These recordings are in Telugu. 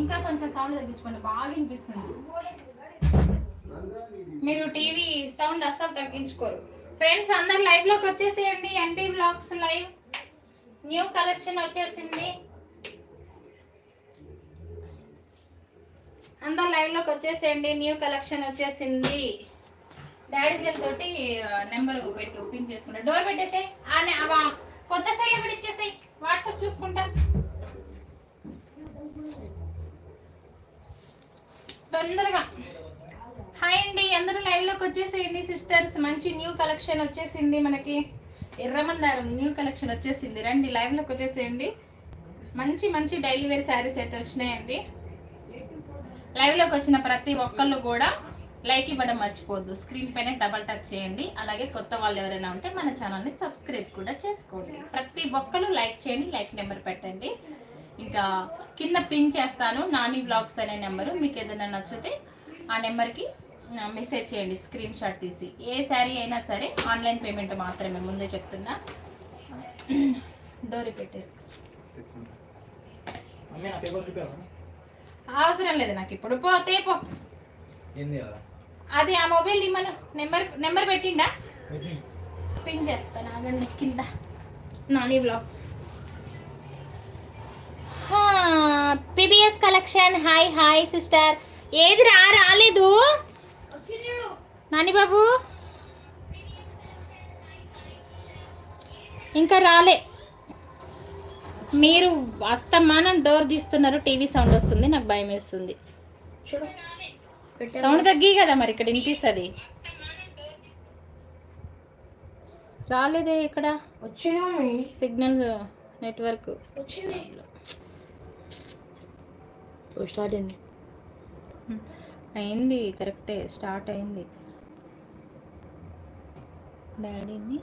ఇంకా కొంచెం సౌండ్ తగ్గించుకోండి. బాగా వినిపిస్తుంది. మీరు టీవీ సౌండ్ అస్సలు తగ్గించుకోరు. ఫ్రెండ్స్ అందరు లైవ్లోకి వచ్చేసేయండి. MP blogs live new collection వచ్చేసింది. అందరు లైవ్లోకి వచ్చేసేయండి. న్యూ కలెక్షన్ వచ్చేసింది. డాడీ సెల్ తోటి నెంబర్ పెట్టు పిన్ చేసుకుంటా. డోర్ పెట్టేసాయి. కొత్త సెల్ కూడా వాట్సాప్ చూసుకుంటా. తొందరగా. హాయ్ అండి అందరూ లైవ్లోకి వచ్చేసేయండి సిస్టర్స్. మంచి న్యూ కలెక్షన్ వచ్చేసింది మనకి. ఎర్రమందారం న్యూ కలెక్షన్ వచ్చేసింది. రండి లైవ్లోకి వచ్చేసేయండి. మంచి మంచి డైలీ వేర్ శారీస్ అయితే వచ్చినాయండి. లైవ్లోకి వచ్చిన ప్రతి ఒక్కళ్ళు కూడా లైక్ ఇవ్వడం మర్చిపోవద్దు. స్క్రీన్ పైన డబల్ టచ్ చేయండి. అలాగే కొత్త వాళ్ళు ఎవరైనా ఉంటే మన ఛానల్ని సబ్స్క్రైబ్ కూడా చేసుకోండి. ప్రతి ఒక్కరు లైక్ చేయండి లైక్ నెంబర్ పెట్టండి. ఇంకా కింద పిన్ చేస్తాను. నాని బ్లాగ్స్ అనే నెంబరు. మీకు ఏదైనా నచ్చితే ఆ నెంబర్కి మెసేజ్ చేయండి. స్క్రీన్ షాట్ తీసి. ఏ శారీ అయినా సరే ఆన్లైన్ పేమెంట్ మాత్రమే. ముందే చెప్తున్నా. డోరీ పెట్టేసుకో. అవసరం లేదు నాకు ఇప్పుడు. పోతే పో. అది ఆ మొబైల్ ఇమ్మను నెంబర్ నెంబర్ పెట్టిండా? పిన్ చేస్తాను ఆగండి కింద. Nani blogs PBS collection hi hi sister ఏది రా రాలేదు? నాని బాబు? ఇంకా రాలే. మీరు అస్తమానం డోర్ తీస్తున్నారు టీవీ సౌండ్ వస్తుంది నాకు భయం వేస్తుంది. సౌండ్ తగ్గి కదా మరి ఇక్కడ వినిపిస్తుంది. రాలేదే ఇక్కడ. Signal network. స్టార్ట్ అయింది. అయింది కరెక్టే. స్టార్ట్ అయింది. డాడీని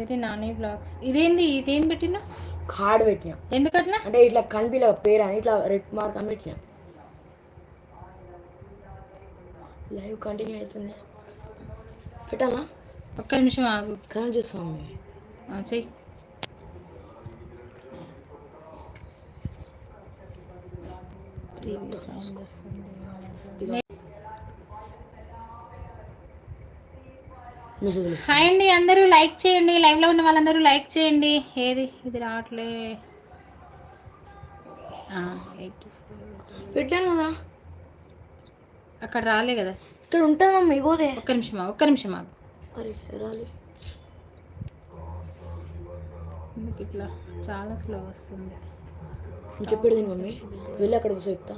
ఇది నాని బ్లాగ్స్. ఇదేంది? ఇదేం పెట్టినా? కార్డ్ పెట్టినా. ఎందుకట్లా? అంటే ఇట్లా కనిపించలే పేరు అని ఇట్లా రెడ్ మార్క్ అని పెట్టినా. లైవ్ కంటిన్యూ అవుతుంది పెట్టాలా? ఒక్క నిమిషం ఆగు. కనెక్ట్ చేస్తాం చెయ్యి. హాయ్ అండి అందరూ లైక్ చేయండి. లైవ్లో ఉన్న వాళ్ళందరూ లైక్ చేయండి. ఏది? ఇది రావట్లే. ఆ, 84. పెట్టాను కదా. అక్కడ రాలే కదా. ఇక్కడ ఉంటుంది మమ్మీ? ఇగోదే. ఒక్క నిమిషం ఆగు, ఒక్క నిమిషం ఆగు. రాలి. ఎందుకు ఇట్లా? చాలా స్లో వస్తుంది. చెప్పేది విను మమ్మీ. వెళ్ళి అక్కడ కూర్చో చెప్తా.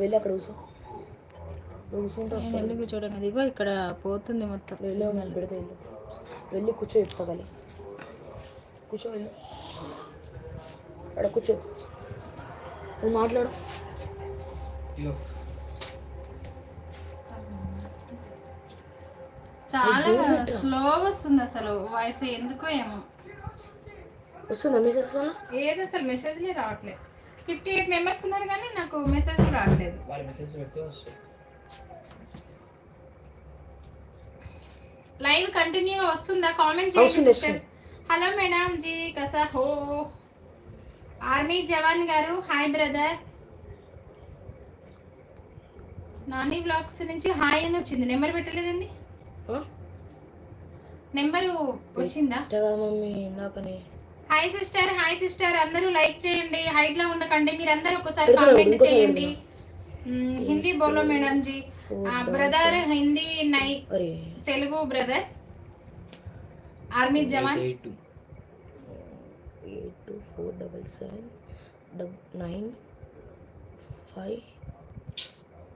వెళ్ళి అక్కడ కూర్చో. ఎందుకు చూడండి ఇదిగో ఇక్కడ పోతుంది మొత్తం వెళ్ళి పెడితే వెళ్ళు వెళ్ళి కూర్చో చెప్తా కానీ కూర్చో వెళ్ళు. అక్కడ కూర్చో. నువ్వు మాట్లాడు. చాలా స్లో వస్తుంది అసలు వైఫై ఎందుకో ఏమో. వస్తుందా మెసేజ్ ఏది అసలు మెసేజ్లే రావట్లేదు. ఫిఫ్టీ ఎయిట్ మెంబర్స్ ఉన్నారు కానీ నాకు మెసేజ్ రావట్లేదు. వాళ్ళ మెసేజ్ పెడితే వస్తుంది. లైవ్ కంటిన్యూగా వస్తుందా? కామెంట్ చేయండి హలో మేడం జీ కసా హో ఆర్మీ జవాన్ గారు హాయ్ బ్రదర్ నాని బ్లాగ్స్ నుంచి హాయ్ అని వచ్చింది. నెంబర్ పెట్టలేదండి. నెంబరు వచ్చిందా? మమ్మీ నాకని. హాయ్ సిస్టర్ హాయ్ సిస్టర్ అందరూ లైక్ చేయండి. హైట్లో ఉండకండి. మీరు అందరూ ఒకసారి కామెంట్ చేయండి. హిందీ బోలో మేడం జీ. బ్రదర్ హిందీ నై Telugu brother army jawan eight two four double seven double nine five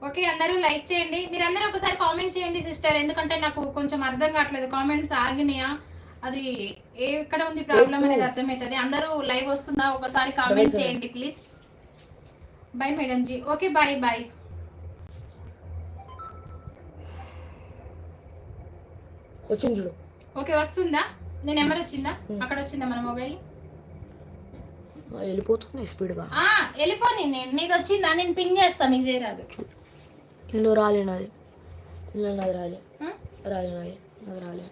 okay అందరూ లైక్ చేయండి. మీరందరూ ఒకసారి కామెంట్ చేయండి సిస్టర్. ఎందుకంటే నాకు కొంచెం అర్థం కావట్లేదు. కామెంట్స్ ఆగినాయా? అది ఏ ఎక్కడ ఉంది ప్రాబ్లం అనేది అర్థమవుతుంది. అందరూ లైవ్ వస్తుందా? ఒకసారి కామెంట్ చేయండి please. Bye madam ji. Okay bye bye వచ్చింది చూడు. ఓకే వస్తుందా? నేను నెంబర్ వచ్చిందా? అక్కడ వచ్చిందా మన మొబైల్? వెళ్ళిపోతుంది స్పీడ్గా వెళ్ళిపోని నేను. నీది వచ్చిందా నేను పింగ్ చేస్తా మీకు చేయరాదు. ఇందులో రాలే నాది ఇందులో నాది రాలే. ఉం? రాలే నాది నాది రాలే.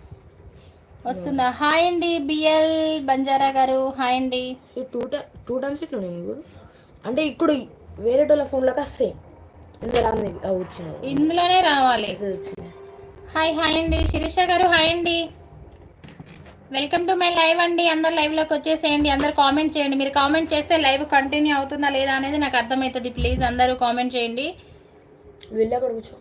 వస్తుందా? హాయ్ అండి బిఎల్ బంజారా గారు. హాయ్ అండి. టూ టై టూ టైమ్స్ ఇట్లా మీకు? అంటే ఇప్పుడు వేరే వాళ్ళ ఫోన్లోకి వస్తాయి ఇందులో వచ్చినాయి ఇందులోనే రావాలి. హాయ్ హాయ్ అండి. శిరీష గారు హాయ్ అండి. వెల్కమ్ టు మై లైవ్ అండి. అందరు లైవ్లోకి వచ్చేసేయండి. అందరు కామెంట్ చేయండి. మీరు కామెంట్ చేస్తే లైవ్ కంటిన్యూ అవుతుందా లేదా అనేది నాకు అర్థమవుతుంది. ప్లీజ్ అందరూ కామెంట్ చేయండి. వెళ్ళి అక్కడ కూర్చో.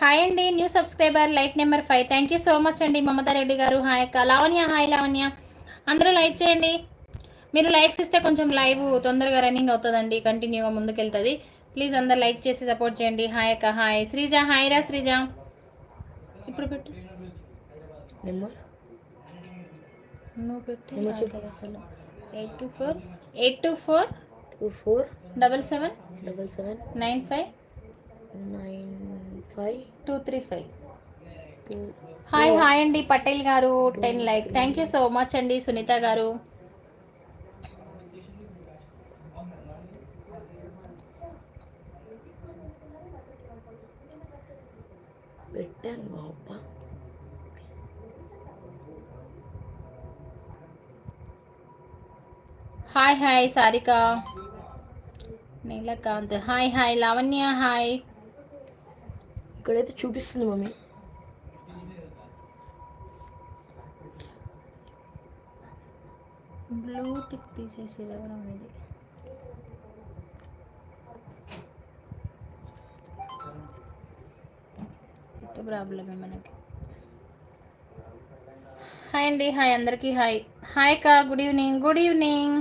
హాయ్ అండి new subscriber like number five. Thank you so much అండి మమతా రెడ్డి గారు. హాయ్ అక్క. లావణ్య హాయ్ లావణ్య. అందరూ లైక్ చేయండి. మీరు లైక్స్ ఇస్తే కొంచెం లైవ్ తొందరగా రన్నింగ్ అవుతుందండి కంటిన్యూగా ముందుకెళ్తుంది. ప్లీజ్ అందరు లైక్ చేసి సపోర్ట్ చేయండి. హాయ్ అక్క హాయ్ శ్రీజ హాయ్ రా శ్రీజ. ఇప్పుడు పెట్టు. నువ్వు పెట్టి అసలు. Eight two four eight two four two four double seven double seven nine five nine five two three five. Hi hi అండి పటేల్ గారు ten like. Thank you so much అండి సునీత గారు. పెట్టాను బాబా hi hi Sarika Neelakanth hi hi Lavanya hi ఇక్కడైతే చూపిస్తుంది మమ్మీ. బ్లూ టిక్ తీసేసి ఎవరం ఇది. ప్రాబ్లమే మనకి. హాయ్ అండి హాయ్ అందరికీ హాయ్ హాయ్ కా good evening good evening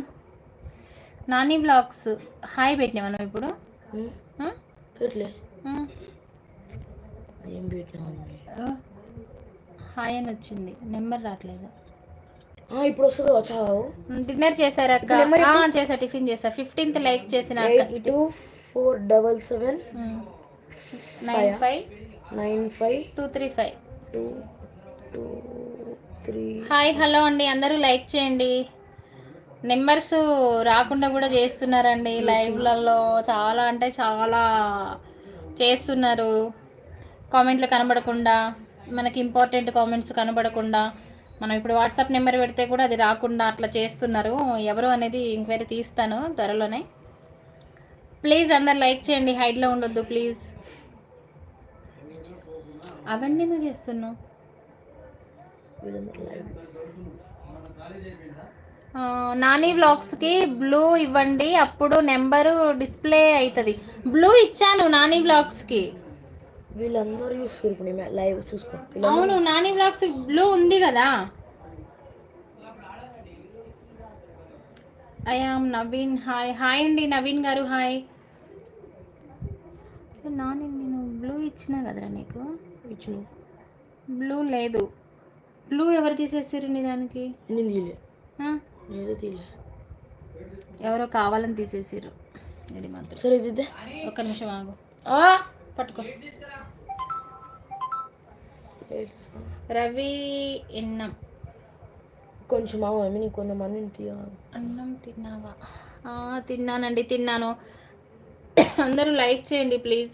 Nani blogs hi పెట్టినా మనం ఇప్పుడు. హాయ్ అని వచ్చింది. నెంబర్ రావట్లేదు. ఇప్పుడు వస్తుందో? చావు. డిన్నర్ చేశారా అక్క? చేసా టిఫిన్ చేసా ఫిఫ్టీన్త్ లైక్ చేసిన ఇటు two four double seven nine five. Nine five. Two three five. Two two three. Hi hello అండి. అందరూ లైక్ చేయండి. నెంబర్స్ రాకుండా కూడా చేస్తున్నారండి లైవ్లలో. చాలా అంటే చాలా చేస్తున్నారు. కామెంట్లు కనబడకుండా మనకి ఇంపార్టెంట్ కామెంట్స్ కనబడకుండా. మనం ఇప్పుడు వాట్సాప్ నెంబర్ పెడితే కూడా అది రాకుండా అట్లా చేస్తున్నారు. ఎవరు అనేది ఎంక్వైరీ తీస్తాను త్వరలోనే. ప్లీజ్ అందరు లైక్ చేయండి హైడ్లో ఉండొద్దు ప్లీజ్. అవన్నీ ఎందుకు చేస్తున్నావు? నాని వ్లాగ్స్కి బ్లూ ఇవ్వండి అప్పుడు నెంబరు డిస్ప్లే అవుతుంది బ్లూ ఇచ్చాను నాని వ్లాగ్స్కి. వీళ్ళందరూ చూస్తారు ఇప్పుడు నేను లైవ్ చూసుకో. అవును నాని వ్లాగ్స్ బ్లూ ఉంది కదా. ఐఆమ్ నవీన్ హాయ్ హాయ్ అండి నవీన్ గారు హాయ్ నాని నేను బ్లూ ఇచ్చినా కదరా నీకు? ఇచ్చిన. బ్లూ లేదు. బ్లూ ఎవరు తీసేసారు నీ దానికి? నేను తీయలే తీయలే ఎవరో కావాలని తీసేసారు ఇది మాత్రం. సరే ఇది ఒక్క నిమిషం ఆగు. పట్టుకో. రవి ఎన్నం కొంచెం మా మమ్మీ నీకు కొంతమందిని తీయ. అన్నం తిన్నావా? తిన్నానండి తిన్నాను. అందరూ లైక్ చేయండి ప్లీజ్.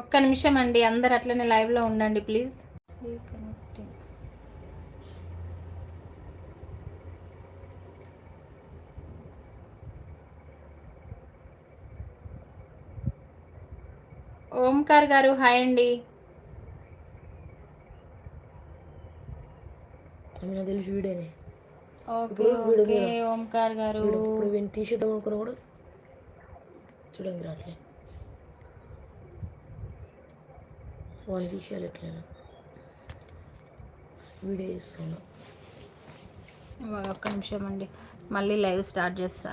ఒక్క నిమిషం అండి అందరు అట్లనే లైవ్లో ఉండండి ప్లీజ్. ఓంకార్ గారు హాయ్ అండి. ఆమె నాకు తెలిసి వీడేనే. ఓకే ఇప్పుడు వీడు ఓకే వీడు. ఓంకార్ గారు. వీడు ఇప్పుడు వీడిని తీసేద్దాం అనుకున్నా కూడా చూడండి రాట్లే వాడిని తీసేయాలి ఎట్లయినా. వీడియో చేస్తున్నా. ఒక్క నిమిషం అండి. మళ్ళీ లైవ్ స్టార్ట్ చేస్తా.